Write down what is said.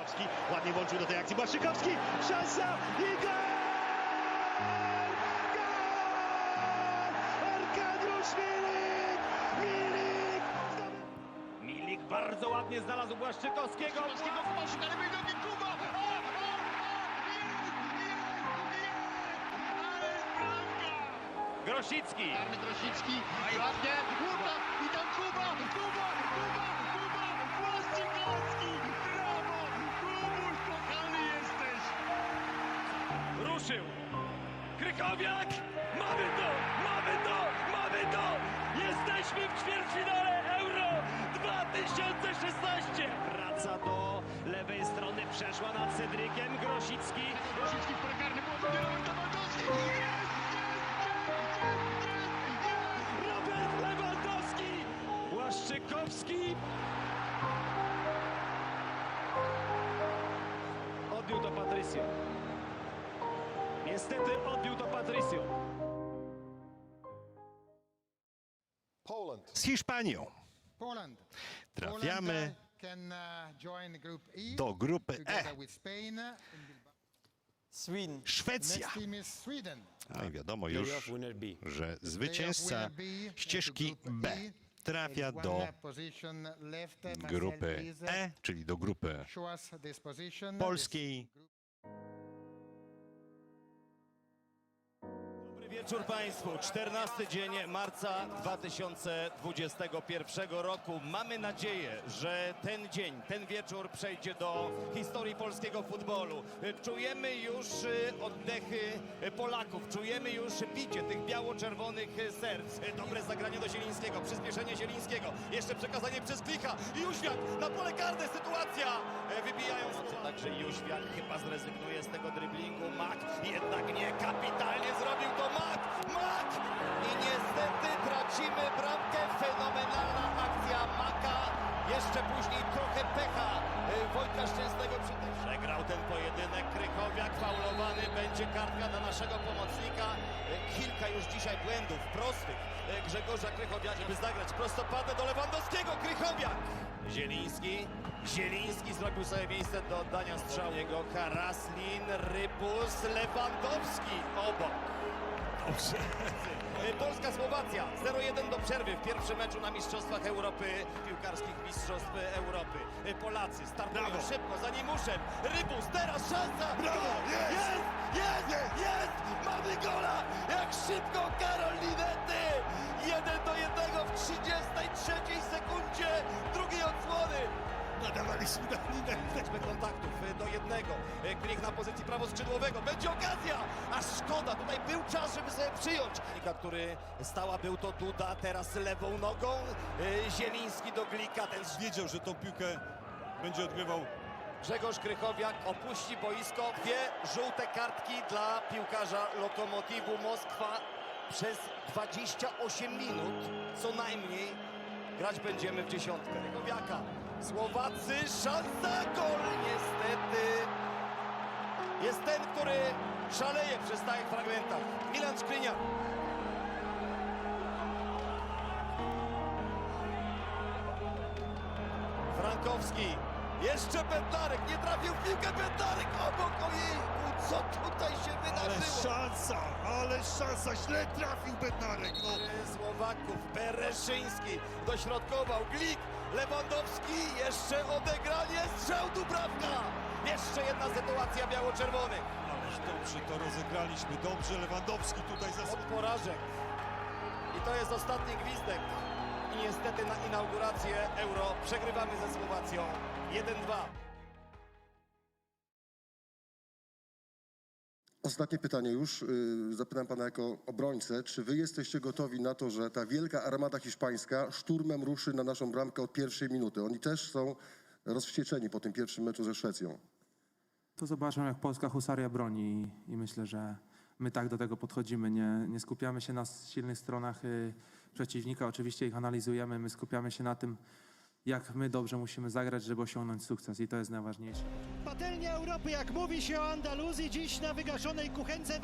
Błaszczykowski ładnie włączył do tej akcji. Błaszczykowski, szansa i gol! Gol! Arkadiusz Milik! Milik! Milik bardzo ładnie znalazł Błaszczykowskiego. Polskiego w nogi Kuba! Grosicki. Karny Grosicki, ładnie, Łuka i tam Kuba, Kuba, Kuba, Kuba, Błaszczykowski! Ruszył. Krychowiak! Mamy to! Mamy to! Mamy to! Jesteśmy w ćwierćfinale Euro 2016! Wraca do lewej strony, przeszła nad Cedrykiem. Grosicki. Grosicki w wybierały Lewandowski! Jest, jest, jest, jest! Robert Lewandowski! Błaszczykowski. Odbił to Patricio. Niestety odbił to Patricio. Poland. z Hiszpanią. Poland. Trafiamy Poland, uh, can uh, join group E do grupy E. with Spain. in Bilbao. Sweden. Szwecja. No i wiadomo już, że zwycięzca ścieżki B E. trafia do grupy. E, czyli do grupy polskiej. Wieczór Państwu. 14 dzień marca 2021 roku. Mamy nadzieję, że ten dzień, ten wieczór przejdzie do historii polskiego futbolu. Czujemy już y, oddechy Polaków, czujemy już bicie tych biało-czerwonych serc. Dobre zagranie do Zielińskiego, przyspieszenie Zielińskiego, jeszcze przekazanie przez Klicha. Jóźwiak na pole karne, sytuacja e, wybijając. Także Jóźwiak chyba zrezygnuje z tego dryblingu. Mak jednak nie, kapitalnie Jeszcze później trochę pecha e, Wojtka Szczęsnego. Przegrał ten pojedynek. Krychowiak faulowany. Będzie kartka na naszego pomocnika. E, Kilka już dzisiaj błędów prostych e, Grzegorza Krychowiaka, żeby zagrać prostopadle do Lewandowskiego. Krychowiak! Zieliński. Zieliński zrobił sobie miejsce do oddania strzału. Jego Haraslin, Rybus, Lewandowski obok. Dobrze. Polska-Słowacja 0-1 do przerwy w pierwszym meczu na Mistrzostwach Europy, piłkarskich Mistrzostw Europy. Polacy startują szybko, za Nimuszem. Rybus, teraz szansa! Brawo! Jest! Jest! Jest! jest! Mamy gola! Jak szybko Karol Linety! 1 do 1 w 33 sekundzie drugiej odsłony. Nadawaliśmy na linę. kontaktów do jednego. Klik na pozycji prawoskrzydłowego. Będzie okazja! A szkoda, tutaj był czas, żeby sobie przyjąć. Glika, który stała, był to Duda, teraz lewą nogą. Y, Zieliński do Glika, ten wiedział, że tą piłkę będzie odgrywał. Grzegorz Krychowiak opuści boisko. Dwie żółte kartki dla piłkarza Lokomotivu Moskwa przez 28 minut co najmniej. Grać będziemy w dziesiątkę. Krychowiaka. Słowacy, szansa, gol niestety. Jest ten, który szaleje przy stałych fragmentach. Milan Szkryniak. Frankowski. Jeszcze Bednarek. Nie trafił w piłkę Bednarek obok. Ojejku, co tutaj się Ale wydarzyło? szansa, ale szansa, źle trafił Bednarek. No. Słowaków, Bereszyński dośrodkował, Glik, Lewandowski, jeszcze odegranie, strzał Dubrawka! Jeszcze jedna sytuacja biało-czerwonych. Ależ dobrze to rozegraliśmy, dobrze Lewandowski tutaj Od zasłonił. porażek. I to jest ostatni gwizdek. I niestety na inaugurację Euro przegrywamy ze Słowacją 1-2. Ostatnie pytanie już. y, Zapytam pana jako obrońcę. Czy wy jesteście gotowi na to, że ta wielka armada hiszpańska szturmem ruszy na naszą bramkę od pierwszej minuty? Oni też są rozwścieczeni po tym pierwszym meczu ze Szwecją. To zobaczmy, jak polska husaria broni i, i myślę, że my tak do tego podchodzimy. Nie, nie skupiamy się na silnych stronach y, przeciwnika, oczywiście ich analizujemy, my skupiamy się na tym, jak my dobrze musimy zagrać, żeby osiągnąć sukces i to jest najważniejsze. Patelnia Europy, jak mówi się o Andaluzji, dziś na wygaszonej kuchence